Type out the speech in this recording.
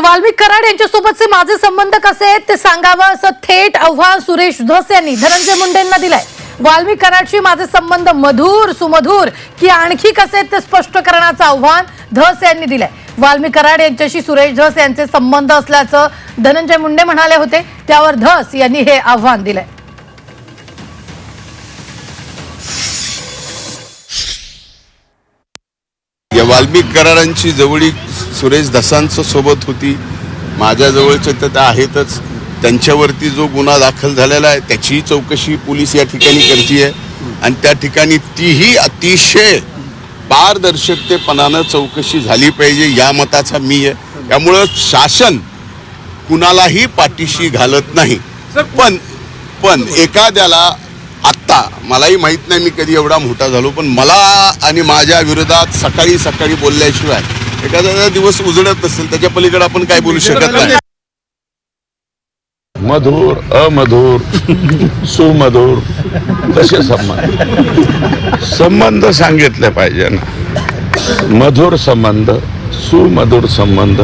तर वाल्मिक कराड यांच्यासोबतचे माझे संबंध कसे आहेत ते सांगावं असं थेट आव्हान सुरेश धस यांनी धनंजय मुंडेंना दिलंय. वाल्मिक कराडशी माझे संबंध मधुर सुमधुर की आणखी कसे आहेत ते स्पष्ट करण्याचं आव्हान धस यांनी दिलंय. वाल्मिक कराड यांच्याशी सुरेश धस यांचे संबंध असल्याचं धनंजय मुंडे म्हणाले होते त्यावर धस यांनी हे आव्हान दिलंय. या वाल्मिक करारांची जवळीक सुरेश दसांचं सोबत होती. माझ्याजवळचे तर त्या आहेतच. त्यांच्यावरती जो गुन्हा दाखल झालेला आहे त्याचीही चौकशी पोलीस या ठिकाणी करते आणि त्या ठिकाणी तीही अतिशय पारदर्शकतेपणानं चौकशी झाली पाहिजे या मताचा मी आहे. त्यामुळं शासन कुणालाही पाठीशी घालत नाही. पण पण एखाद्याला आत्ता मलाही माहीत नाही मी कधी एवढा मोठा झालो पण मला आणि माझ्या विरोधात सकाळी सकाळी बोलल्याशिवाय एखाद्याचा दिवस उजळत नसेल त्याच्या पलीकडे आपण काय बोलू शकत नाही. मधुर अमधुर सुमधुर तसे संबंध. संबंध सांगितले पाहिजे ना. मधुर संबंध सुमधुर संबंध